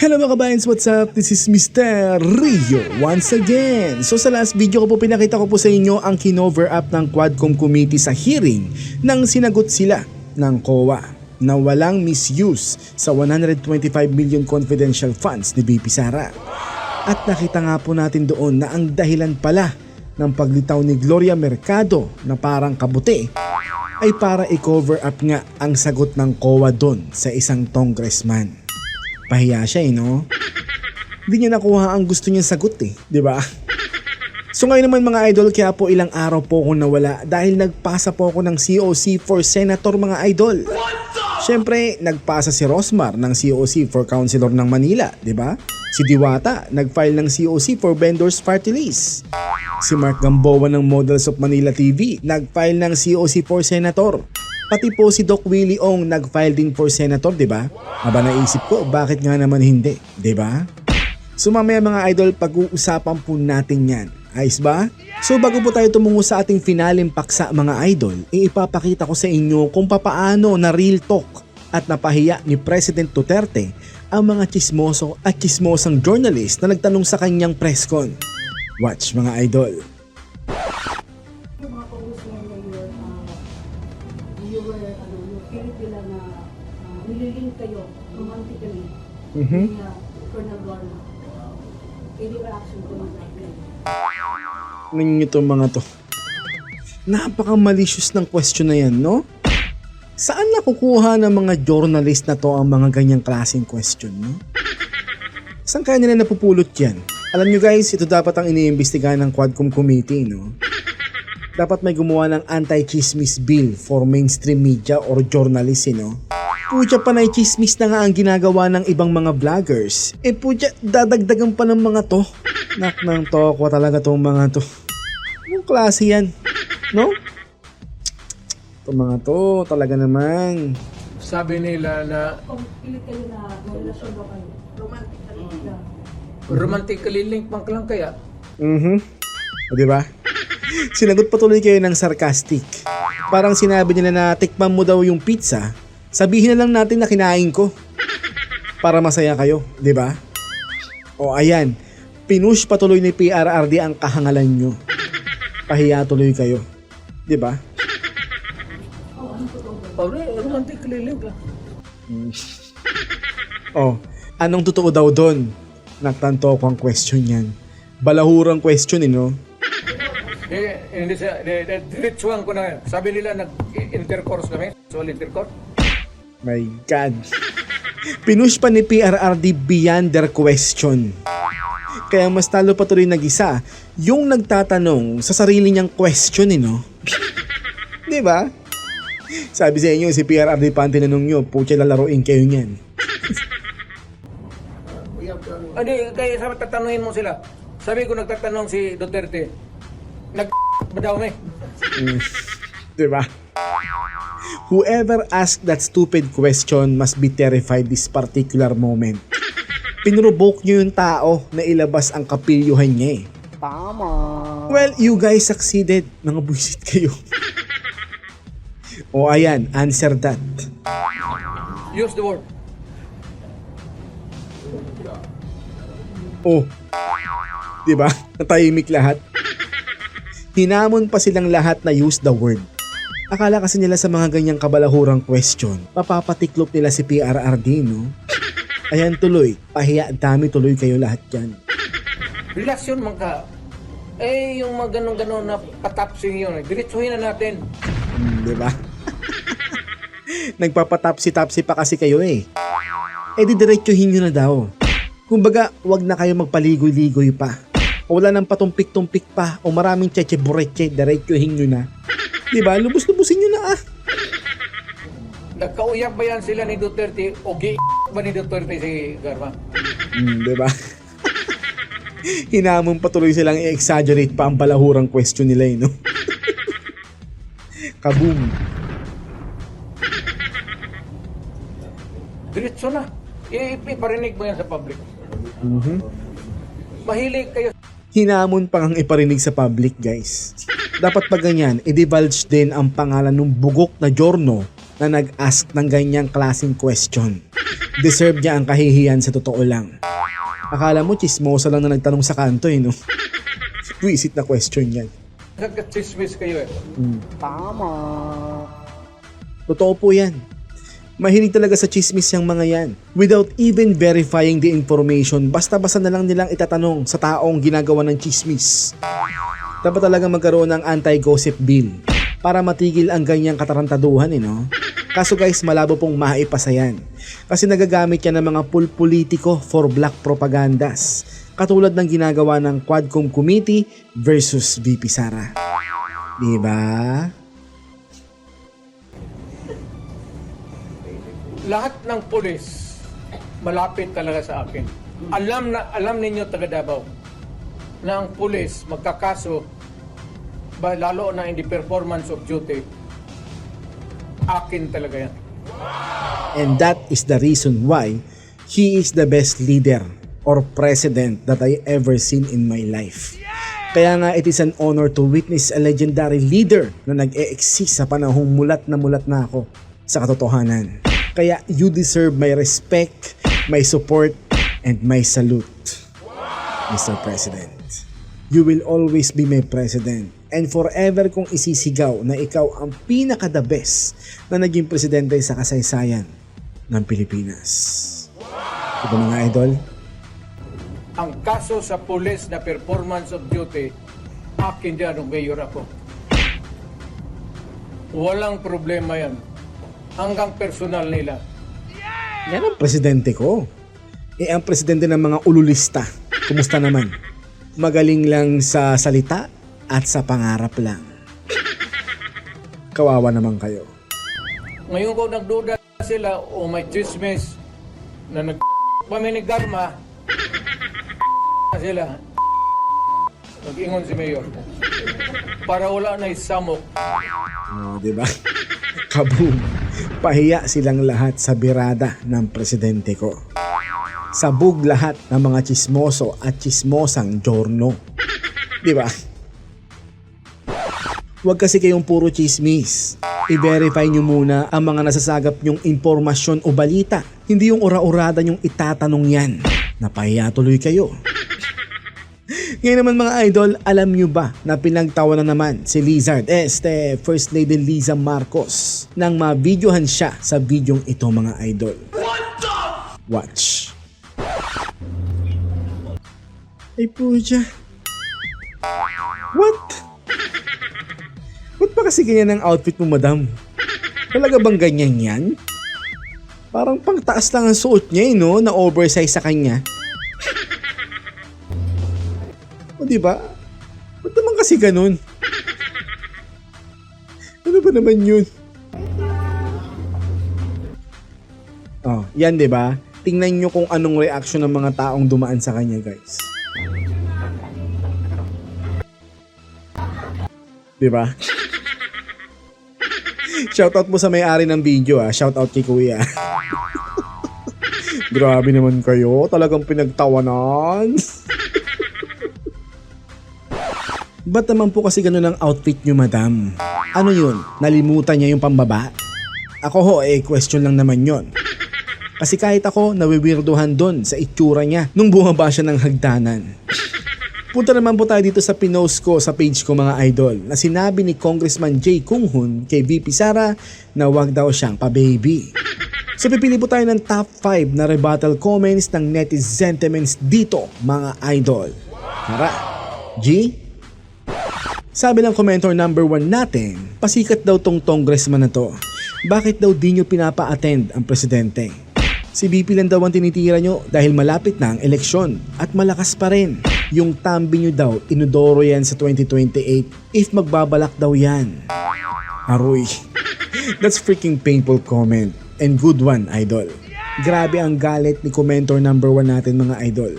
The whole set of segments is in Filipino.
Hello mga kabayans, what's up? This is Mr. Rio once again. So sa last video ko po pinakita ko po sa inyo ang kinover up ng Quadcom Committee sa hearing nang sinagot sila ng COA na walang misuse sa 125 million confidential funds ni BP Sara. At nakita nga po natin doon na ang dahilan pala ng paglitaw ni Gloria Mercado na parang kabuti ay para i-cover up nga ang sagot ng COA doon sa isang congressman. Pahiya siya eh, no? Hindi niya nakuha ang gusto niyang sagot eh, di ba? So ngayon naman mga idol, kaya po ilang araw po ako nawala dahil nagpasa po ako ng COC for Senator mga idol. Siyempre, nagpasa si Rosmar ng COC for Councilor ng Manila, di ba? Si Diwata, nag-file ng COC for Vendors Party List. Si Mark Gamboa ng Models of Manila TV, nag-file ng COC for Senator. Pati po si Doc Willie Ong nag-file din for Senator, di ba? Aba naisip ko, bakit nga naman hindi, di ba? So mamaya mga idol, pag-uusapan po natin yan. Ayos ba? So bago po tayo tumungo sa ating finaling paksa mga idol, ipapakita ko sa inyo kung papaano na real talk at napahiya ni President Duterte ang mga chismoso at chismosang journalist na nagtanong sa kanyang press con. Watch mga idol. Yung pilit nila na uh, nililink kayo romantically Mhm. ni uh, Colonel Lorna. Any reaction ko? Ninyo to mga to. Napaka-malicious ng question na yan, no? Saan nakukuha ng mga journalist na to ang mga ganyang klaseng question, no? Saan kaya nila napupulot yan? Alam nyo guys, ito dapat ang iniimbestigahan ng Quadcom Committee, no? Dapat may gumawa ng anti-chismis bill for mainstream media or journalists, eh, no? Pucha pa na chismis na nga ang ginagawa ng ibang mga vloggers. Eh pucha, dadagdagan pa ng mga to. Nak ng tokwa talaga tong mga to. Anong klase yan? No? Itong mga to, talaga naman. Sabi nila na kayo na relasyon ba kayo, romantically lang. romantically link man lang kaya. Mhm. O, di ba? Sinagot pa tuloy kayo ng sarcastic. Parang sinabi nila na tikman mo daw yung pizza, sabihin na lang natin na kinain ko. Para masaya kayo, di ba? O ayan, pinush pa tuloy ni PRRD ang kahangalan nyo. Pahiya tuloy kayo. Di ba? Oh, lang. Oh, anong totoo daw doon? Nagtanto ko ang question yan. Balahurang question, eh, no? Eh, hindi siya, de, de, diretsuhan ko na ngayon. Sabi nila nag-intercourse kami, sexual intercourse. My God. Pinush pa ni PRRD beyond their question. Kaya mas talo pa tuloy nag-isa yung nagtatanong sa sarili niyang question, eh, no? Di ba? Sabi sa inyo, si PRRD pa ang tinanong nyo, putya lalaroin kayo niyan. Hindi, kaya sabi tatanungin mo sila. Sabi ko nagtatanong si Duterte, nag ba daw may? Di ba? Whoever asked that stupid question must be terrified this particular moment. Pinrovoke nyo yung tao na ilabas ang kapilyuhan niya eh. Tama. Well, you guys succeeded. Mga buisit kayo. o ayan, answer that. Use the word. Oh. 'Di ba? Natahimik lahat. Hinamon pa silang lahat na use the word. Akala kasi nila sa mga ganyang kabalahurang question, papapatiklop nila si PRRD, no? Ayan tuloy, pahiya dami tuloy kayo lahat dyan. Relasyon man ka. Eh, yung mga ganun-ganun na patapsing yun, eh, diretsuhin na natin. Hmm, di ba? Nagpapatapsi-tapsi pa kasi kayo eh. Eh di diretsuhin nyo na daw. Kumbaga, wag na kayo magpaligoy-ligoy pa. O wala nang patumpik-tumpik pa o maraming cheche-bureche, diretsuhin nyo na. Di ba? Lubos-lubusin nyo na ah. Nagkauyab ba yan sila ni Duterte o gi ba ni Duterte si Garma? Hmm, di ba? Hinamon pa tuloy silang i-exaggerate pa ang balahurang question nila eh, no? Kaboom. Diretso na. I- iparinig mo yan sa public. Mhm. Mahilig kayo Hinamon pang ang iparinig sa public, guys. Dapat pa ganyan, i-divulge din ang pangalan ng bugok na Giorno na nag-ask ng ganyang klaseng question. Deserve niya ang kahihiyan sa totoo lang. Akala mo chismosa lang na nagtanong sa kanto eh no? Visit na question yan. Nagka-chismis kayo eh. Totoo po yan. Mahilig talaga sa chismis yung mga yan. Without even verifying the information, basta-basta na lang nilang itatanong sa taong ginagawa ng chismis. Dapat talaga magkaroon ng anti-gossip bill para matigil ang ganyang katarantaduhan eh no? Kaso guys, malabo pong maipasa yan. Kasi nagagamit yan ng mga pulpolitiko for black propagandas. Katulad ng ginagawa ng Quadcom Committee versus VP Sara. Diba? Lahat ng pulis malapit talaga sa akin. Alam na alam ninyo taga Davao na ang pulis magkakaso lalo na in the performance of duty akin talaga yan. And that is the reason why he is the best leader or president that I ever seen in my life. Kaya nga it is an honor to witness a legendary leader na nag-e-exist sa panahong mulat na mulat na ako sa katotohanan. Kaya you deserve my respect, my support, and my salute, Mr. President. You will always be my president and forever kong isisigaw na ikaw ang pinaka-the best na naging presidente sa kasaysayan ng Pilipinas. Diba mga idol? Ang kaso sa pulis na performance of duty akin dyan nung mayor ako. Walang problema yan. Hanggang personal nila. Yan ang presidente ko. Eh ang presidente ng mga ululista. Kumusta naman? Magaling lang sa salita at sa pangarap lang. Kawawa naman kayo. Ngayon ko nagduda sila o may chismis na nag paminigarma sila. Nag-ingon si Mayor. Para wala na isamok. Oh, di ba? Kaboom. Pahiya silang lahat sa birada ng presidente ko. Sabog lahat ng mga chismoso at chismosang jorno. Di ba? Huwag kasi kayong puro chismis. I-verify nyo muna ang mga nasasagap nyong impormasyon o balita. Hindi yung ura-urada nyong itatanong yan. Napahiya tuloy kayo. Ngayon naman mga idol, alam nyo ba na pinagtawa na naman si Lizard, este First Lady Liza Marcos, nang mabidyohan siya sa bidyong ito mga idol. Watch. Ay puja. What? Ba't pa kasi ganyan ang outfit mo, madam? Talaga bang ganyan yan? Parang pangtaas lang ang suot niya, eh, no? Na oversize sa kanya. Di ba? Ba't naman kasi ganun? Ano ba naman yun? Oh, yan 'di ba? Tingnan nyo kung anong reaction ng mga taong dumaan sa kanya, guys. 'Di ba? Shoutout mo sa may-ari ng video ah. Shoutout kay Kuya. Grabe naman kayo. Talagang pinagtawanan. Ba't naman po kasi ganun ang outfit nyo, madam? Ano yun? Nalimutan niya yung pambaba? Ako ho, eh, question lang naman yon. Kasi kahit ako, nawiwirduhan doon sa itsura niya nung bumaba siya ng hagdanan. Punta naman po tayo dito sa pinost ko sa page ko mga idol na sinabi ni Congressman Jay Kunghun kay VP Sara na wag daw siyang pa-baby. So pipili po tayo ng top 5 na rebuttal comments ng netizen sentiments dito mga idol. Tara, G? Sabi ng commenter number 1 natin, pasikat daw tong congressman na to. Bakit daw di nyo pinapa-attend ang presidente? Si BP lang daw ang tinitira nyo dahil malapit na ang eleksyon at malakas pa rin. Yung tambi nyo daw, inodoro yan sa 2028 if magbabalak daw yan. Aroy. That's freaking painful comment. And good one, idol. Grabe ang galit ni commenter number 1 natin mga idol.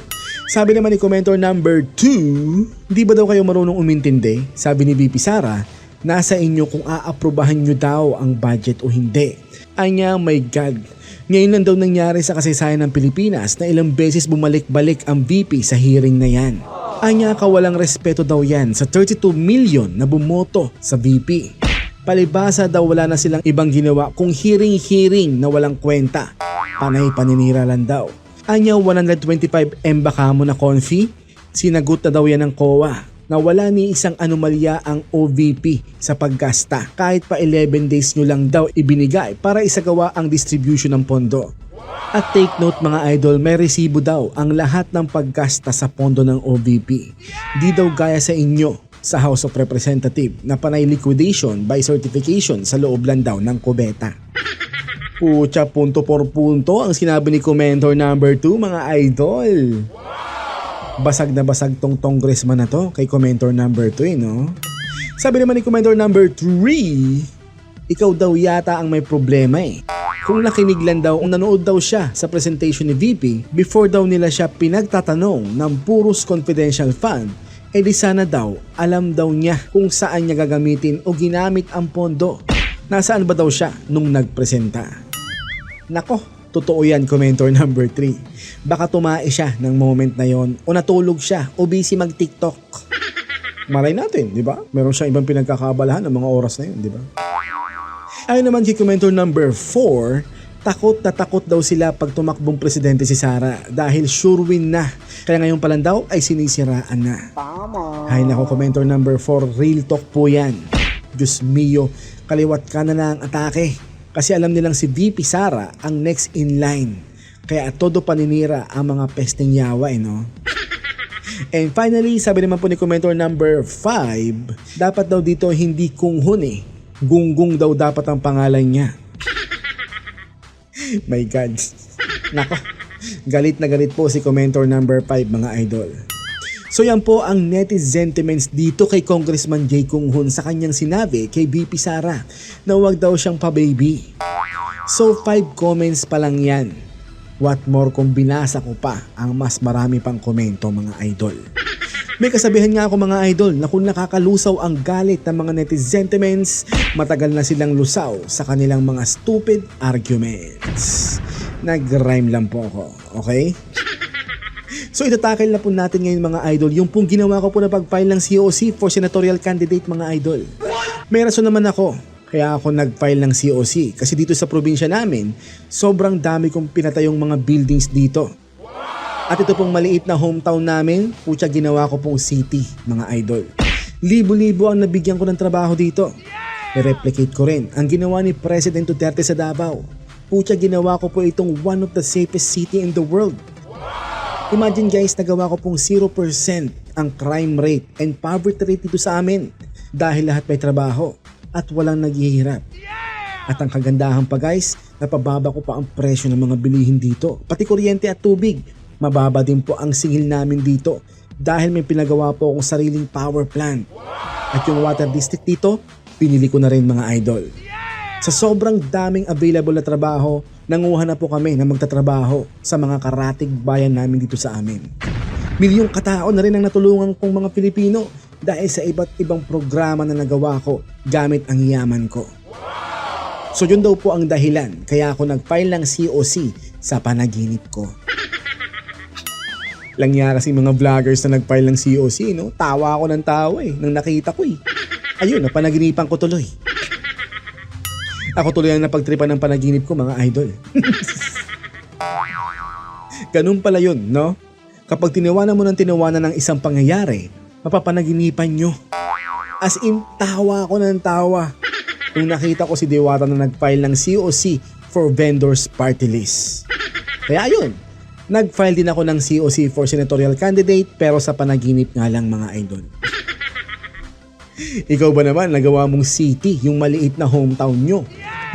Sabi naman ni commenter number 2, hindi ba daw kayo marunong umintindi? Sabi ni BP Sara, nasa inyo kung aaprubahan nyo daw ang budget o hindi. Anya, my God. Ngayon lang daw nangyari sa kasaysayan ng Pilipinas na ilang beses bumalik-balik ang VP sa hearing na yan. Anya kawalang respeto daw yan sa 32 million na bumoto sa VP. Palibasa daw wala na silang ibang ginawa kung hearing-hearing na walang kwenta. Panay paninira lang daw. Anya 125M baka mo na confi? Sinagot na daw yan ng COA na wala ni isang anomalya ang OVP sa paggasta kahit pa 11 days nyo lang daw ibinigay para isagawa ang distribution ng pondo. At take note mga idol, may resibo daw ang lahat ng paggasta sa pondo ng OVP. Di daw gaya sa inyo sa House of Representative na panay liquidation by certification sa loob lang daw ng kubeta. Pucha, punto por punto ang sinabi ni Commentor number 2 mga idol. Basag na basag tong congressman na to kay Commentor number 2 eh, no? Sabi naman ni Commentor number 3, ikaw daw yata ang may problema eh. Kung nakinig lang daw, kung nanood daw siya sa presentation ni VP, before daw nila siya pinagtatanong ng Purus Confidential Fund, eh di sana daw, alam daw niya kung saan niya gagamitin o ginamit ang pondo. Nasaan ba daw siya nung nagpresenta? Nako, totoo yan, commentor number 3. Baka tumae siya ng moment na yon o natulog siya o busy mag-TikTok. Malay natin, di ba? Meron siyang ibang pinagkakabalahan ng mga oras na yun, di ba? Ayon naman kay commentor number 4, takot na takot daw sila pag tumakbong presidente si Sara dahil sure win na. Kaya ngayon pa lang daw ay sinisiraan na. Tama. Hay nako, commentor number 4, real talk po yan. Diyos mio, kaliwat ka na na ang atake. Kasi alam nilang si VP Sara ang next in line. Kaya todo paninira ang mga pesting yawa eh no? And finally, sabi naman po ni commentor number 5, dapat daw dito hindi kung huni. Gunggong daw dapat ang pangalan niya. My God. Nako, galit na galit po si commentor number 5 mga idol. So yan po ang netizen sentiments dito kay Congressman Jay Kung Hun sa kanyang sinabi kay BP Sara na wag daw siyang pa-baby. So 5 comments pa lang yan. What more kung binasa ko pa ang mas marami pang komento mga idol. May kasabihan nga ako mga idol na kung nakakalusaw ang galit ng mga netizen sentiments, matagal na silang lusaw sa kanilang mga stupid arguments. Nag-rhyme lang po ako, okay? So itatakil na po natin ngayon mga idol yung pong ginawa ko po na pag-file ng COC for senatorial candidate mga idol. May rason naman ako kaya ako nag-file ng COC kasi dito sa probinsya namin sobrang dami kong pinatayong mga buildings dito. At ito pong maliit na hometown namin, putya ginawa ko pong city mga idol. Libo-libo ang nabigyan ko ng trabaho dito. I-replicate ko rin ang ginawa ni President Duterte sa Davao. Putya ginawa ko po itong one of the safest city in the world. Imagine guys, nagawa ko pong 0% ang crime rate and poverty rate dito sa amin dahil lahat may trabaho at walang naghihirap. At ang kagandahan pa guys, napababa ko pa ang presyo ng mga bilihin dito, pati kuryente at tubig. Mababa din po ang singil namin dito dahil may pinagawa po akong sariling power plant. At yung water district dito, pinili ko na rin mga idol. Sa sobrang daming available na trabaho, nanguha na po kami na magtatrabaho sa mga karatig bayan namin dito sa amin. Milyong katao na rin ang natulungan kong mga Pilipino dahil sa iba't ibang programa na nagawa ko gamit ang yaman ko. So yun daw po ang dahilan kaya ako nag-file ng COC sa panaginip ko. Lang niya kasi mga vloggers na nag-file ng COC, no? Tawa ako ng tawa eh, nang nakita ko eh. Ayun, napanaginipan ko tuloy. Ako tuloy ang napagtripan ng panaginip ko mga idol. Ganun pala yun, no? Kapag tinawanan mo ng tinawanan ng isang pangyayari, mapapanaginipan nyo. As in, tawa ako ng tawa. Nung nakita ko si Dewata na nag-file ng COC for vendors party list. Kaya yun, nag-file din ako ng COC for senatorial candidate pero sa panaginip nga lang mga idol. Ikaw ba naman nagawa mong city, yung maliit na hometown nyo?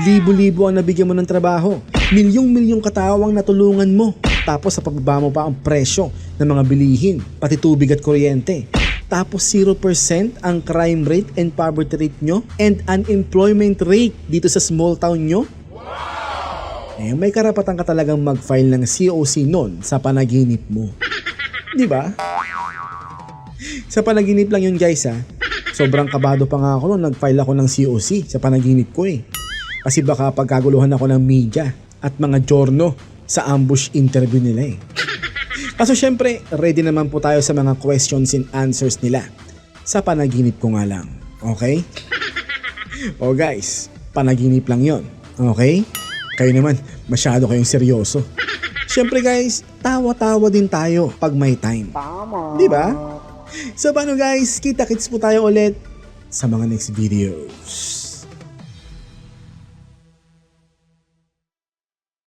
Libo-libo ang nabigyan mo ng trabaho. Milyong-milyong katao ang natulungan mo. Tapos sa pagbaba mo pa ang presyo ng mga bilihin, pati tubig at kuryente. Tapos 0% ang crime rate and poverty rate nyo and unemployment rate dito sa small town nyo. Eh, may karapatan ka talagang mag-file ng COC nun sa panaginip mo. Di ba? Sa panaginip lang yun guys ha. Sobrang kabado pa nga ako nung nag-file ako ng COC sa panaginip ko eh. Kasi baka pagkaguluhan ako ng media at mga jorno sa ambush interview nila eh. Kaso syempre, ready naman po tayo sa mga questions and answers nila. Sa panaginip ko nga lang. Okay? O guys, panaginip lang yon. Okay? Kayo naman, masyado kayong seryoso. Siyempre guys, tawa-tawa din tayo pag may time. Tama. Di ba? So paano guys, kita-kits po tayo ulit sa mga next videos.